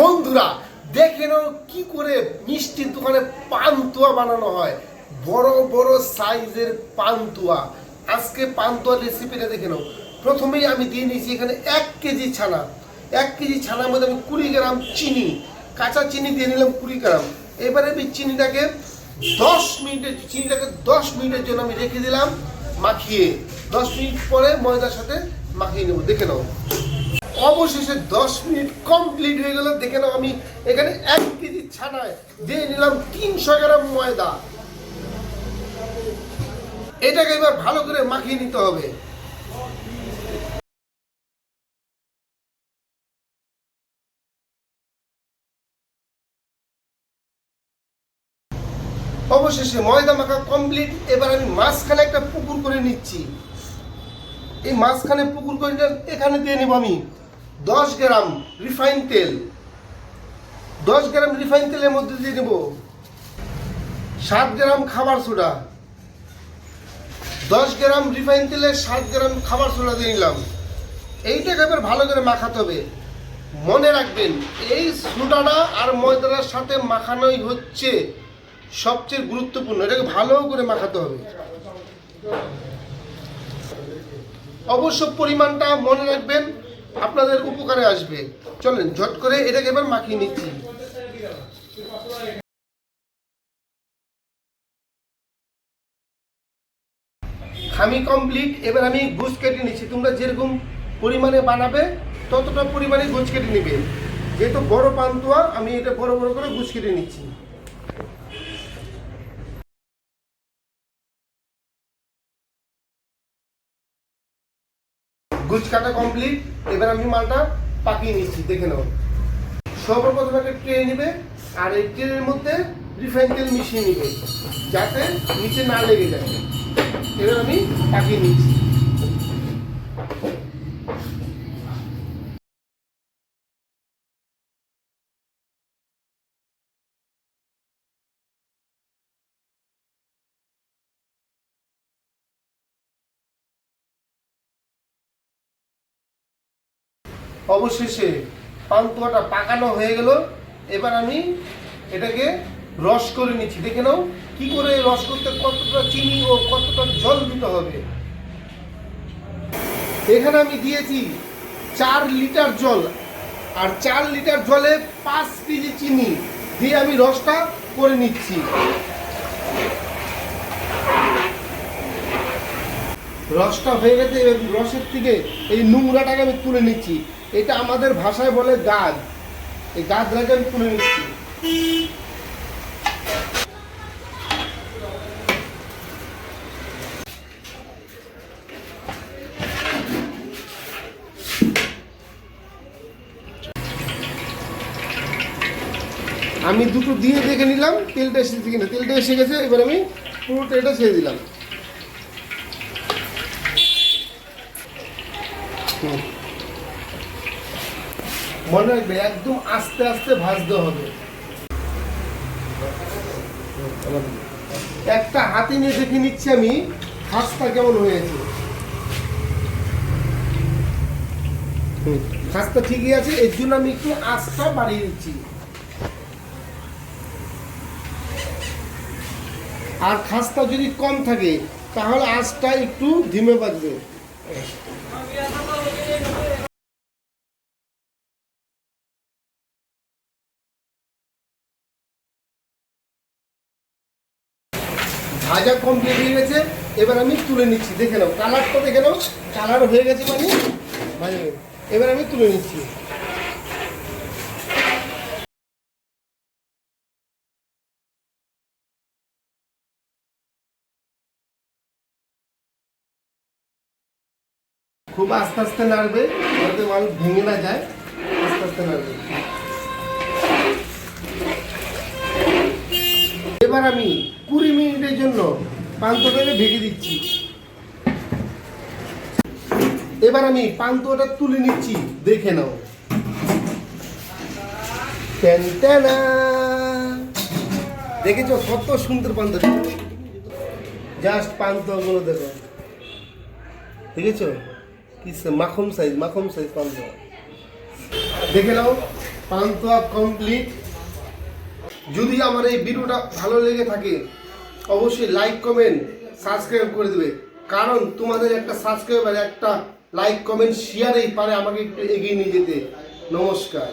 বন্ধুরা, দেখে নাও কি করে মিষ্টির দোকানে পান্তুয়া বানানো হয়। বড় বড় সাইজের পান্তুয়া। আজকে পান্তুয়া রেসিপিটা দেখে নাও। প্রথমেই আমি দিয়ে নিয়েছি এখানে এক কেজি ছানা। এক কেজি ছানার মধ্যে আমি কুড়ি গ্রাম চিনি। কাঁচা চিনি দিয়ে নিলাম কুড়ি গ্রাম। এবারে আমি চিনিটাকে দশ মিনিটের, চিনিটাকে দশ মিনিটের জন্য আমি রেখে দিলাম, মাখিয়ে। দশ মিনিট পরে ময়দার সাথে মাখিয়ে নেব। দেখে নাও। অবশেষে দশ মিনিট কমপ্লিট হয়ে গেল। দেখে নাও, আমি এখানে এক কেজি ছানায় দিয়ে নিলাম তিনশো গ্রাম ময়দা। এটাকে এবার ভালো করে মাখিয়ে নিতে হবে। অবশেষে ময়দা মাখা কমপ্লিট এবার আমি মাঝখানে একটা পুকুর করে নিচ্ছি। এই মাঝখানে পুকুর করে এখানে দিয়ে নেব আমি। দশ গ্রাম রিফাইন তেল। দশ গ্রাম রিফাইন তেলের মধ্যে দিয়ে নেব সাত গ্রাম খাবার সোডা। দশ গ্রাম রিফাইন তেলে সাত গ্রাম খাবার সোডা দিয়ে নিলাম। এইটাকে এবার ভালো করে মাখাতে হবে। মনে রাখবেন, এই সোডাটা আর ময়দাটার সাথে মাখানোই হচ্ছে সবচেয়ে গুরুত্বপূর্ণ। এটাকে ভালো করে মাখাতে হবে। অবশ্য পরিমাণটা মনে রাখবেন আপনাদের উপকারে আসবে। চলেন, ঝট করে এটাকে এবার মাখিয়ে নিচ্ছি। খামি কমপ্লিট এবার আমি গুছ কেটে নিচ্ছি। তোমরা যেরকম পরিমাণে বানাবে, ততটা পরিমাণে গুছ কেটে নিবে। যেহেতু বড় পান্তুয়া, আমি এটা বড় বড় করে গুছ কেটে নিচ্ছি। গুছ কাটা কমপ্লিট এবার আমি মালটা পাকিয়ে নিচ্ছি, দেখে নাও। সর্বপ্রথম একটা ট্রে নেবে, আর এই ট্রেনের মধ্যে রিফাইন তেল মিশিয়ে নেবে, যাতে নিচে না লেগে যায়। এবার আমি পাকিয়ে নিচ্ছি। অবশেষে পান্তুয়াটা পাকানো হয়ে গেল। এবার আমি এটাকে রস করে নিচ্ছি। দেখে নাও, কি করে রস করতে কতটা চিনি ও কতটা জল দিতে হবে। এখানে আমি দিয়েছি চার লিটার জল। আর চার লিটার জলে পাঁচ কেজি চিনি দিয়ে আমি রসটা করে নিচ্ছি। রসটা হয়ে গেছে রসের থেকে এই নোংরাটাকে আমি তুলে নিচ্ছি। এটা আমাদের ভাষায় বলে গাদ এই গাদটাকে আমি তুলে নিচ্ছি। আমি দুটো দিয়ে দেখে নিলাম, তেলটা এসেছে কিনা। তেলটা এসে গেছে, এবার আমি পুরো তেলটা ছেড়ে দিলাম। হুম। মনে রাখবে, একদম আস্তে আস্তে ভাজতে হবে। একটা হাতে নিয়ে দেখে নিচ্ছি আমি খাস্তা কেমন হয়েছে? খাস্তা ঠিকই আছে, এর জন্য আমি একটু আঁচটা বাড়িয়ে দিচ্ছি। আর খাস্তা যদি কম থাকে, তাহলে আঁচটা একটু ধিমে বাজবে। ভাজা কমপ্লিট হয়ে গেছে, এবার আমি তুলে নিচ্ছি, দেখে নাও, কালারটা দেখে নাও, কালার হয়ে গেছে মানে এবার আমি তুলে নিচ্ছি। খুব আস্তে আস্তে নাড়বে, যাতে মাল ভেঙে না যায়, আস্তে আস্তে নাড়বে। এবার আমি মিনিটের জন্য পান্তটাকে ঢেকে দিচ্ছি। এবার আমি পান্তটা তুলে নিচ্ছি, দেখে নাও। দেখেছ কত সুন্দর পান্ত জাস্ট পান্তগুলো দেখো। দেখেছ? কি মাখন সাইজ মাখন সাইজ পান্ত দেখে নাও, পান্তুয়া কমপ্লিট যদি আমার এই ভিডিওটা ভালো লেগে থাকে অবশ্যই লাইক কমেন্ট সাবস্ক্রাইব করে দেবে। কারণ তোমাদের একটা সাবস্ক্রাইব আর একটা লাইক কমেন্ট শেয়ারেই পারে আমাকে একটু এগিয়ে নিয়ে যেতে। নমস্কার।